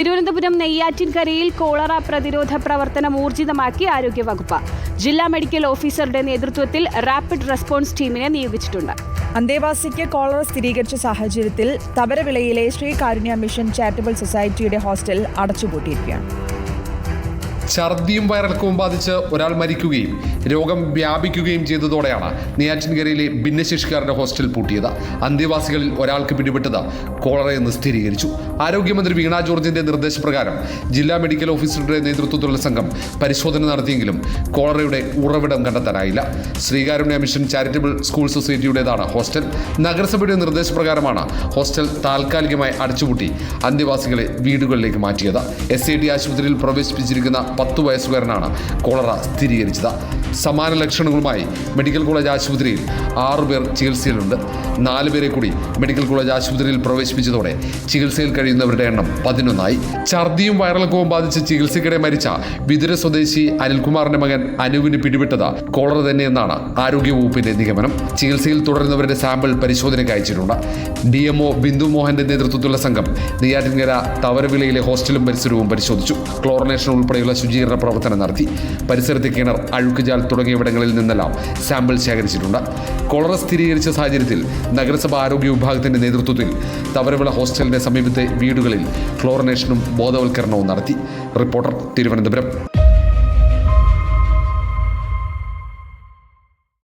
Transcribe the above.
Thiruvananthapuram നെയ്യാറ്റിൻകരയിൽ cholera പ്രതിരോധ പ്രവർത്തനം ഊർജിതമാക്കി ആരോഗ്യവകുപ്പ്. ജില്ലാ മെഡിക്കൽ ഓഫീസറുടെ നേതൃത്വത്തിൽ റാപ്പിഡ് റെസ്പോൺസ് ടീമിനെ നിയോഗിച്ചിട്ടുണ്ട്. അന്തേവാസിക്ക് കോളറ സ്ഥിരീകരിച്ച സാഹചര്യത്തിൽ തവരവിളയിലെ ശ്രീ കാരുണ്യ മിഷൻ ചാരിറ്റബിൾ സൊസൈറ്റിയുടെ ഹോസ്റ്റൽ അടച്ചുപൂട്ടിയിരിക്കുകയാണ്. ഛർദിയും വയറിളക്കവും ബാധിച്ച് ഒരാൾ മരിക്കുകയും രോഗം വ്യാപിക്കുകയും ചെയ്തതോടെയാണ് നെയ്യാറ്റിൻകരയിലെ ഭിന്നശേഷിക്കാരുടെ ഹോസ്റ്റൽ പൂട്ടിയത്. അന്തേവാസികളിൽ ഒരാൾക്ക് പിടിപെട്ടത് കോളറയെന്ന് സ്ഥിരീകരിച്ചു. ആരോഗ്യമന്ത്രി വീണ ജോർജിന്റെ നിർദ്ദേശപ്രകാരം ജില്ലാ മെഡിക്കൽ ഓഫീസറുടെ നേതൃത്വത്തിലുള്ള സംഘം പരിശോധന നടത്തിയെങ്കിലും കോളറയുടെ ഉറവിടം കണ്ടെത്താനായില്ല. ശ്രീകാരുണ്യ മിഷൻ ചാരിറ്റബിൾ സ്കൂൾ സൊസൈറ്റിയുടേതാണ് ഹോസ്റ്റൽ. നഗരസഭയുടെ നിർദ്ദേശപ്രകാരമാണ് ഹോസ്റ്റൽ താൽക്കാലികമായി അടച്ചുപൂട്ടി അന്തേവാസികളെ വീടുകളിലേക്ക് മാറ്റിയത്. എസ് ഐ ആശുപത്രിയിൽ പ്രവേശിപ്പിച്ചിരിക്കുന്ന പത്ത് വയസ്സുകാരനാണ് കോളറ സ്ഥിരീകരിച്ചത്. സമാന ലക്ഷണങ്ങളുമായി മെഡിക്കൽ കോളേജ് ആശുപത്രിയിൽ ആറുപേർ ചികിത്സയിലുണ്ട്. നാല് പേരെ കൂടി മെഡിക്കൽ കോളേജ് ആശുപത്രിയിൽ പ്രവേശിപ്പിച്ചതോടെ ചികിത്സയിൽ കഴിയുന്നവരുടെ എണ്ണം പതിനൊന്നായി. ഛർദിയും വയറിളക്കവും ബാധിച്ച് ചികിത്സയ്ക്കിടെ മരിച്ച വിതുര സ്വദേശി അനിൽകുമാറിന്റെ മകൻ അനുവിന് പിടിപെട്ടത് കോളറ തന്നെയെന്നാണ് ആരോഗ്യവകുപ്പിന്റെ നിഗമനം. ചികിത്സയിൽ തുടരുന്നവരുടെ സാമ്പിൾ പരിശോധനയ്ക്ക് അയച്ചിട്ടുണ്ട്. ഡി എംഒ ബിന്ദു മോഹന്റെ നേതൃത്വത്തിലുള്ള സംഘം നെയ്യാറ്റിൻകര തവരവിളയിലെ ഹോസ്റ്റലും പരിസരവും പരിശോധിച്ചു. ക്ലോറിനേഷൻ ഉൾപ്പെടെയുള്ള ശുചീകരണ പ്രവർത്തനം നടത്തി. പരിസരത്തെ കിണർ അഴുക്കുചാൽ തുടങ്ങിയവിടങ്ങളിൽ നിന്നെല്ലാം സാമ്പിൾ ശേഖരിച്ചിട്ടുണ്ട്. കൊളറ സ്ഥിരീകരിച്ച സാഹചര്യത്തിൽ നഗരസഭ ആരോഗ്യ വിഭാഗത്തിന്റെ നേതൃത്വത്തിൽ തവരവിള ഹോസ്റ്റലിന്റെ സമീപത്തെ വീടുകളിൽ ക്ലോറിനേഷനും ബോധവൽക്കരണവും നടത്തി. റിപ്പോർട്ടർ തിരുവനന്തപുരം.